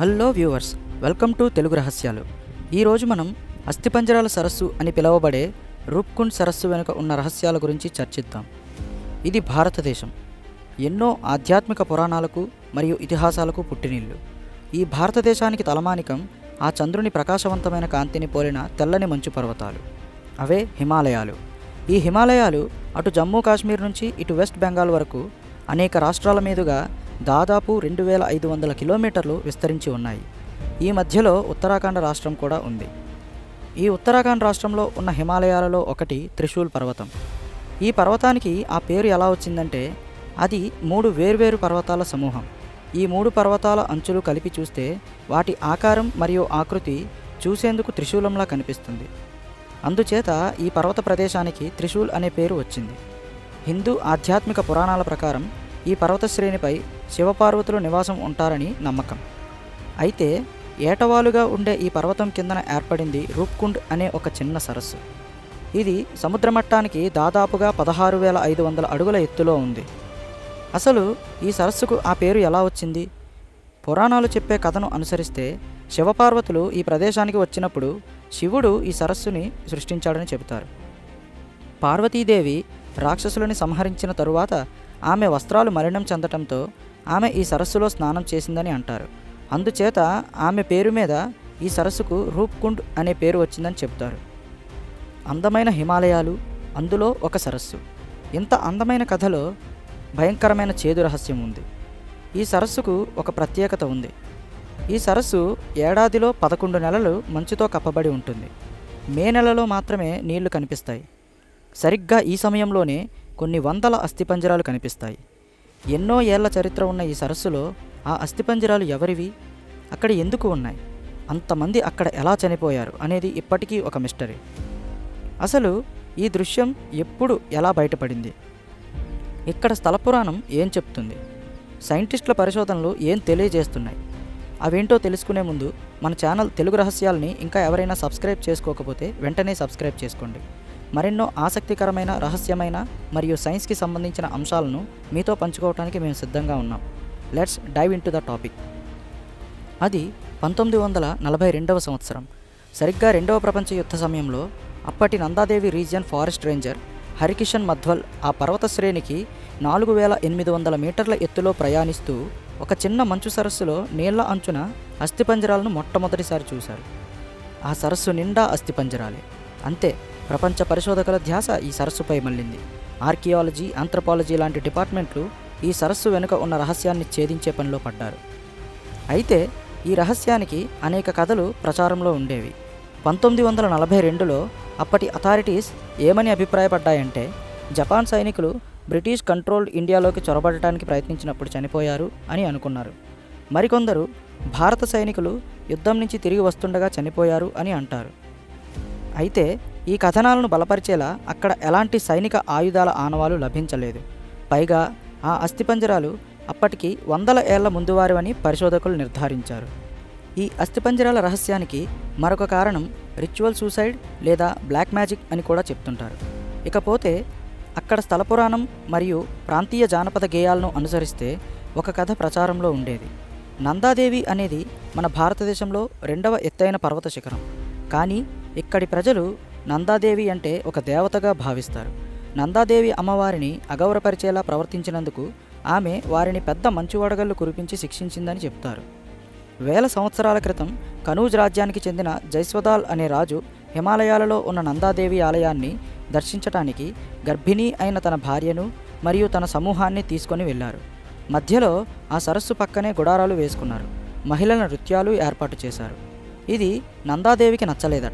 Hello viewers welcome to Telugu Rahasyalu. ఈరోజు మనం అస్థిపంజరాల సరస్సు అని పిలువబడే రూప్కుండ్ సరస్సు వెనుక ఉన్న రహస్యాల గురించి చర్చిద్దాం. ఇది భారతదేశం. ఎన్నో ఆధ్యాత్మిక పురాణాలకు మరియు ఇతిహాసాలకు పుట్టినిల్లు. ఈ భారతదేశానికి తలమానికం ఆ చంద్రుని ప్రకాశవంతమైన కాంతిని పోలిన తెల్లని మంచు పర్వతాలు. అవే హిమాలయాలు. ఈ హిమాలయాలు అటు జమ్మూ కాశ్మీర్ నుంచి ఇటు వెస్ట్ బెంగాల్ వరకు అనేక రాష్ట్రాల మీదుగా దాదాపు రెండు వేల ఐదు వందల కిలోమీటర్లు విస్తరించి ఉన్నాయి. ఈ మధ్యలో ఉత్తరాఖండ్ రాష్ట్రం కూడా ఉంది. ఈ ఉత్తరాఖండ్ రాష్ట్రంలో ఉన్న హిమాలయాలలో ఒకటి త్రిశూల్ పర్వతం. ఈ పర్వతానికి ఆ పేరు ఎలా వచ్చిందంటే అది మూడు వేర్వేరు పర్వతాల సమూహం. ఈ మూడు పర్వతాల అంచులు కలిపి చూస్తే వాటి ఆకారం మరియు ఆకృతి చూసేందుకు త్రిశూలంలా కనిపిస్తుంది. అందుచేత ఈ పర్వత ప్రదేశానికి త్రిశూల్ అనే పేరు వచ్చింది. హిందూ ఆధ్యాత్మిక పురాణాల ప్రకారం ఈ పర్వత శ్రేణిపై శివపార్వతులు నివాసం ఉంటారని నమ్మకం. అయితే ఏటవాలుగా ఉండే ఈ పర్వతం కిందన ఏర్పడింది రూప్కుండ్ అనే ఒక చిన్న సరస్సు. ఇది సముద్ర మట్టానికి దాదాపుగా పదహారు వేల ఐదు వందల అడుగుల ఎత్తులో ఉంది. అసలు ఈ సరస్సుకు ఆ పేరు ఎలా వచ్చింది? పురాణాలు చెప్పే కథను అనుసరిస్తే శివపార్వతులు ఈ ప్రదేశానికి వచ్చినప్పుడు శివుడు ఈ సరస్సుని సృష్టించాడని చెబుతారు. పార్వతీదేవి రాక్షసులని సంహరించిన తరువాత ఆమె వస్త్రాలు మలినం చెందటంతో ఆమె ఈ సరస్సులో స్నానం చేసిందని అంటారు. అందుచేత ఆమె పేరు మీద ఈ సరస్సుకు రూప్కుండ్ అనే పేరు వచ్చిందని చెబుతారు. అందమైన హిమాలయాలు అందులో ఒక సరస్సు. ఇంత అందమైన కథలో భయంకరమైన చేదు రహస్యం ఉంది. ఈ సరస్సుకు ఒక ప్రత్యేకత ఉంది. ఈ సరస్సు ఏడాదిలో పదకొండు నెలలు మంచుతో కప్పబడి ఉంటుంది. మే నెలలో మాత్రమే నీళ్ళు కనిపిస్తాయి. సరిగ్గా ఈ సమయంలోనే కొన్ని వందల అస్థిపంజరాలు కనిపిస్తాయి. ఎన్నో ఏళ్ళ చరిత్ర ఉన్న ఈ సరస్సులో ఆ అస్థిపంజరాలు ఎవరివి? అక్కడ ఎందుకు ఉన్నాయి? అంతమంది అక్కడ ఎలా చనిపోయారు? అనేది ఇప్పటికీ ఒక మిస్టరీ. అసలు ఈ దృశ్యం ఎప్పుడు ఎలా బయటపడింది? ఇక్కడ స్థల పురాణం ఏం చెప్తుంది? సైంటిస్టుల పరిశోధనలు ఏం తెలియజేస్తున్నాయి? అవేంటో తెలుసుకునే ముందు మన ఛానల్ తెలుగు రహస్యాలని ఇంకా ఎవరైనా సబ్స్క్రైబ్ చేసుకోకపోతే వెంటనే సబ్స్క్రైబ్ చేసుకోండి. మరెన్నో ఆసక్తికరమైన రహస్యమైన మరియు సైన్స్కి సంబంధించిన అంశాలను మీతో పంచుకోవడానికి మేము సిద్ధంగా ఉన్నాం. Let's dive into the topic. అది పంతొమ్మిది వందల నలభై రెండవ సంవత్సరం. సరిగ్గా రెండవ ప్రపంచ యుద్ధ సమయంలో అప్పటి Nandadevi region forest ranger Harikishan Madhwal ఆ పర్వత శ్రేణికి నాలుగు వేల ఎనిమిది వందల మీటర్ల ఎత్తులో ప్రయాణిస్తూ ఒక చిన్న మంచు సరస్సులో నీళ్ళ అంచున అస్థిపంజరాలను మొట్టమొదటిసారి చూశారు. ఆ సరస్సు నిండా అస్థిపంజరాలే. అంతే. ప్రపంచ పరిశోధకుల ధ్యాస ఈ సరస్సుపై మళ్ళింది. ఆర్కియాలజీ ఆంథ్రపాలజీ లాంటి డిపార్ట్మెంట్లు ఈ సరస్సు వెనుక ఉన్న రహస్యాన్ని ఛేదించే పనిలో పడ్డారు. అయితే ఈ రహస్యానికి అనేక కథలు ప్రచారంలో ఉండేవి. పంతొమ్మిది వందల నలభై రెండులో అప్పటి అథారిటీస్ ఏమని అభిప్రాయపడ్డాయంటే జపాన్ సైనికులు బ్రిటిష్ కంట్రోల్డ్ ఇండియాలోకి చొరబడటానికి ప్రయత్నించినప్పుడు చనిపోయారు అని అనుకున్నారు. మరికొందరు భారత సైనికులు యుద్ధం నుంచి తిరిగి వస్తుండగా చనిపోయారు అని అంటారు. అయితే ఈ కథనాలను బలపరిచేలా అక్కడ ఎలాంటి సైనిక ఆయుధాల ఆనవాలు లభించలేదు. పైగా ఆ అస్థిపంజరాలు అప్పటికి వందల ఏళ్ళ ముందువారివని పరిశోధకులు నిర్ధారించారు. ఈ అస్థిపంజరాల రహస్యానికి మరొక కారణం రిచువల్ సూసైడ్ లేదా బ్లాక్ మ్యాజిక్ అని కూడా చెప్తుంటారు. ఇకపోతే అక్కడ స్థల పురాణం మరియు ప్రాంతీయ జానపద గేయాలను అనుసరిస్తే ఒక కథ ప్రచారంలో ఉండేది. నందాదేవి అనేది మన భారతదేశంలో రెండవ ఎత్తైన పర్వత శిఖరం. కానీ ఇక్కడి ప్రజలు నందాదేవి అంటే ఒక దేవతగా భావిస్తారు. నందాదేవి అమ్మవారిని అగౌరపరిచేలా ప్రవర్తించినందుకు ఆమె వారిని పెద్ద మంచువడగళ్ళు కురిపించి శిక్షించిందని చెప్తారు. వేల సంవత్సరాల క్రితం కనూజ్ రాజ్యానికి చెందిన జైస్వదాల్ అనే రాజు హిమాలయాలలో ఉన్న నందాదేవి ఆలయాన్ని దర్శించటానికి గర్భిణీ అయిన తన భార్యను మరియు తన సమూహాన్ని తీసుకొని వెళ్ళారు. మధ్యలో ఆ సరస్సు పక్కనే గుడారాలు వేసుకున్నారు. మహిళల నృత్యాలు ఏర్పాటు చేశారు. ఇది నందాదేవికి నచ్చలేదట.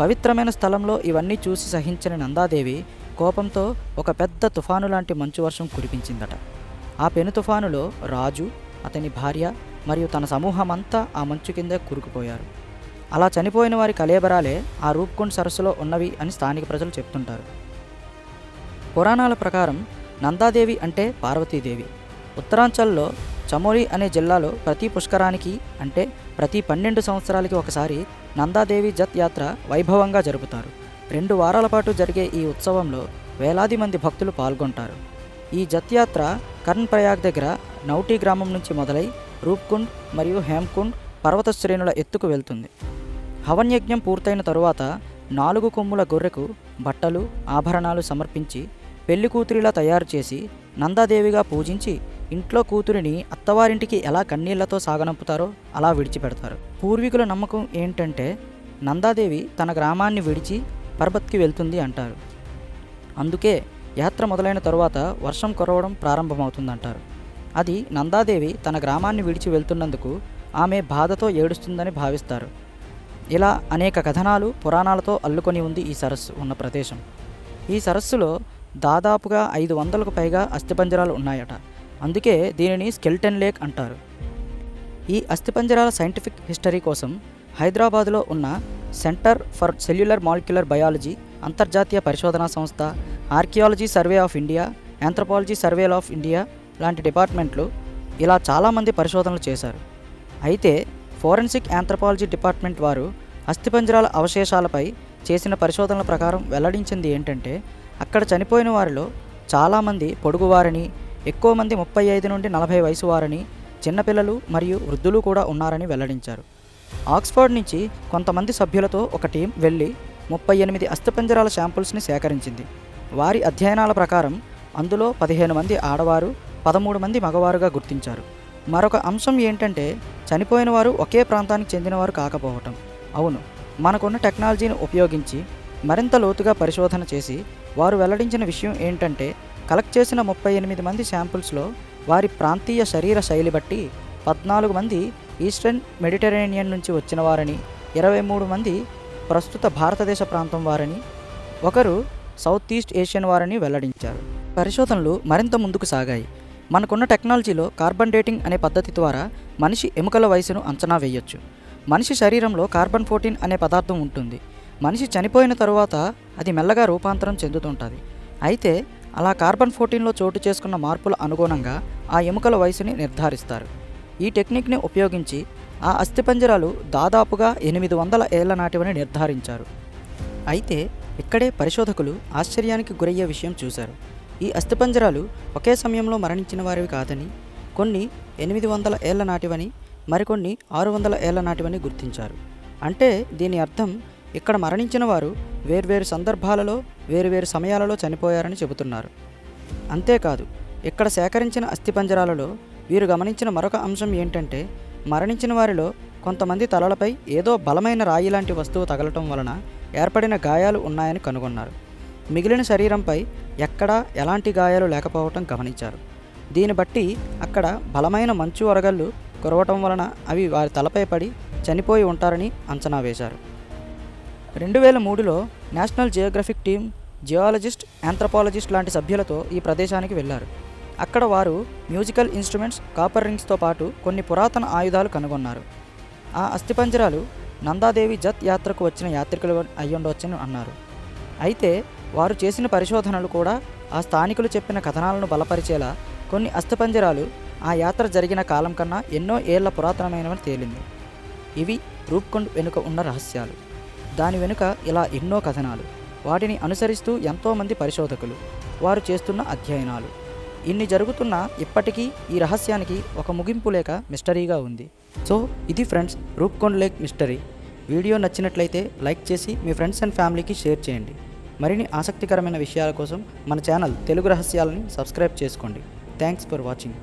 పవిత్రమైన స్థలంలో ఇవన్నీ చూసి సహించిన నందాదేవి కోపంతో ఒక పెద్ద తుఫాను లాంటి మంచు వర్షం కురిపించిందట. ఆ పెను తుఫానులో రాజు అతని భార్య మరియు తన సమూహమంతా ఆ మంచు కిందే కూరుకుపోయారు. అలా చనిపోయిన వారి కలేబరాలే ఆ రూప్కుండ్ సరస్సులో ఉన్నవి అని స్థానిక ప్రజలు చెప్తుంటారు. పురాణాల ప్రకారం నందాదేవి అంటే పార్వతీదేవి. ఉత్తరాంచల్లో చమోలి అనే జిల్లాలో ప్రతి పుష్కరానికి అంటే ప్రతి పన్నెండు సంవత్సరాలకి ఒకసారి నందాదేవి జత్ యాత్ర వైభవంగా జరుపుతారు. రెండు వారాల పాటు జరిగే ఈ ఉత్సవంలో వేలాది మంది భక్తులు పాల్గొంటారు. ఈ జత్ యాత్ర కర్ణ్ ప్రయాగ్ దగ్గర నౌటీ గ్రామం నుంచి మొదలై రూప్కుండ్ మరియు హేమ్కుండ్ పర్వత శ్రేణుల ఎత్తుకు వెళ్తుంది. హవన్యజ్ఞం పూర్తయిన తరువాత నాలుగు కొమ్ముల గొర్రెకు బట్టలు ఆభరణాలు సమర్పించి పెళ్ళి కూతురిలా తయారు చేసి నందాదేవిగా పూజించి ఇంట్లో కూతురిని అత్తవారింటికి ఎలా కన్నీళ్ళతో సాగనంపుతారో అలా విడిచిపెడతారు. పూర్వీకుల నమ్మకం ఏంటంటే నందాదేవి తన గ్రామాన్ని విడిచి పర్బత్కి వెళ్తుంది అంటారు. అందుకే యాత్ర మొదలైన తరువాత వర్షం కురవడం ప్రారంభమవుతుందంటారు. అది నందాదేవి తన గ్రామాన్ని విడిచి వెళ్తున్నందుకు ఆమె బాధతో ఏడుస్తుందని భావిస్తారు. ఇలా అనేక కథనాలు పురాణాలతో అల్లుకొని ఉంది ఈ సరస్సు ఉన్న ప్రదేశం. ఈ సరస్సులో దాదాపుగా ఐదు వందలకు పైగా అస్థిపంజరాలు ఉన్నాయట. అందుకే దీనిని స్కెల్టన్ లేక్ అంటారు. ఈ అస్థిపంజరాల సైంటిఫిక్ హిస్టరీ కోసం హైదరాబాద్లో ఉన్న centre for cellular molecular biology అంతర్జాతీయ పరిశోధనా సంస్థ archaeology survey of India anthropology survey of India లాంటి డిపార్ట్మెంట్లు ఇలా చాలామంది పరిశోధనలు చేశారు. అయితే ఫోరెన్సిక్ యాంథ్రపాలజీ డిపార్ట్మెంట్ వారు అస్థిపంజరాల అవశేషాలపై చేసిన పరిశోధనల ప్రకారం వెల్లడించింది ఏంటంటే అక్కడ చనిపోయిన వారిలో చాలామంది పొడుగువారని ఎక్కువ మంది ముప్పై ఐదు నుండి నలభై వయసు వారని చిన్నపిల్లలు మరియు వృద్ధులు కూడా ఉన్నారని వెల్లడించారు. ఆక్స్ఫర్డ్ నుంచి కొంతమంది సభ్యులతో ఒక టీం వెళ్ళి ముప్పై ఎనిమిది అస్థిపంజరాల శాంపుల్స్ని సేకరించింది. వారి అధ్యయనాల ప్రకారం అందులో పదిహేను మంది ఆడవారు పదమూడు మంది మగవారుగా గుర్తించారు. మరొక అంశం ఏంటంటే చనిపోయిన వారు ఒకే ప్రాంతానికి చెందినవారు కాకపోవటం. అవును మనకున్న టెక్నాలజీని ఉపయోగించి మరింత లోతుగా పరిశోధన చేసి వారు వెల్లడించిన విషయం ఏంటంటే కలెక్ట్ చేసిన ముప్పై ఎనిమిది మంది శాంపుల్స్లో వారి ప్రాంతీయ శరీర శైలి బట్టి పద్నాలుగు మంది ఈస్టర్న్ మెడిటరేనియన్ నుంచి వచ్చిన వారని ఇరవై మూడు మంది ప్రస్తుత భారతదేశ ప్రాంతం వారని ఒకరు సౌత్ ఈస్ట్ ఏషియన్ వారని వెల్లడించారు. పరిశోధనలు మరింత ముందుకు సాగాయి. మనకున్న టెక్నాలజీలో కార్బన్ డేటింగ్ అనే పద్ధతి ద్వారా మనిషి ఎముకల వయసును అంచనా వేయొచ్చు. మనిషి శరీరంలో కార్బన్ ఫోర్టీన్ అనే పదార్థం ఉంటుంది. మనిషి చనిపోయిన తరువాత అది మెల్లగా రూపాంతరం చెందుతుంటుంది. అయితే అలా కార్బన్ ఫోర్టీన్లో చోటు చేసుకున్న మార్పుల అనుగుణంగా ఆ ఎముకల వయసుని నిర్ధారిస్తారు. ఈ టెక్నిక్ని ఉపయోగించి ఆ అస్థిపంజరాలు దాదాపుగా ఎనిమిది వందల ఏళ్ళ నాటివని నిర్ధారించారు. అయితే ఇక్కడే పరిశోధకులు ఆశ్చర్యానికి గురయ్యే విషయం చూశారు. ఈ అస్థిపంజరాలు ఒకే సమయంలో మరణించిన వారివి కాదని కొన్ని ఎనిమిది వందల ఏళ్ళ నాటివని మరికొన్ని ఆరు వందల ఏళ్ళ నాటివని గుర్తించారు. అంటే దీని అర్థం ఇక్కడ మరణించిన వారు వేర్వేరు సందర్భాలలో వేరువేరు సమయాలలో చనిపోయారని చెబుతున్నారు. అంతేకాదు ఇక్కడ సేకరించిన అస్థిపంజరాలలో వీరు గమనించిన మరొక అంశం ఏంటంటే మరణించిన వారిలో కొంతమంది తలలపై ఏదో బలమైన రాయి లాంటి వస్తువు తగలటం వలన ఏర్పడిన గాయాలు ఉన్నాయని కనుగొన్నారు. మిగిలిన శరీరంపై ఎక్కడా ఎలాంటి గాయాలు లేకపోవటం గమనించారు. దీన్ని బట్టి అక్కడ బలమైన మంచు వరగళ్ళు కురవటం వలన అవి వారి తలపై పడి చనిపోయి ఉంటారని అంచనా వేశారు. రెండు వేల మూడులో National Geographic team geologist anthropologist లాంటి సభ్యులతో ఈ ప్రదేశానికి వెళ్ళారు. అక్కడ వారు మ్యూజికల్ ఇన్స్ట్రుమెంట్స్ కాపర్ రింగ్స్తో పాటు కొన్ని పురాతన ఆయుధాలు కనుగొన్నారు. ఆ అస్థిపంజరాలు నందాదేవి జత్ యాత్రకు వచ్చిన యాత్రికులు అయ్యుండవచ్చని అన్నారు. అయితే వారు చేసిన పరిశోధనలు కూడా ఆ స్థానికులు చెప్పిన కథనాలను బలపరిచేలా కొన్ని అస్థిపంజరాలు ఆ యాత్ర జరిగిన కాలం కన్నా ఎన్నో ఏళ్ళ పురాతనమైనవని తేలింది. ఇవి రూప్కొండ వెనుక ఉన్న రహస్యాలు. దాని వెనుక ఇలా ఎన్నో కథనాలు. వాటిని అనుసరిస్తూ ఎంతోమంది పరిశోధకులు. వారు చేస్తున్న అధ్యయనాలు. ఇన్ని జరుగుతున్నా ఇప్పటికీ ఈ రహస్యానికి ఒక ముగింపు లేక మిస్టరీగా ఉంది. సో ఇది friends Roopkund lake mystery. Video నచ్చినట్లయితే లైక్ చేసి మీ ఫ్రెండ్స్ అండ్ ఫ్యామిలీకి షేర్ చేయండి. మరిన్ని ఆసక్తికరమైన విషయాల కోసం మన ఛానల్ తెలుగు రహస్యాలని సబ్స్క్రైబ్ చేసుకోండి. Thanks for watching.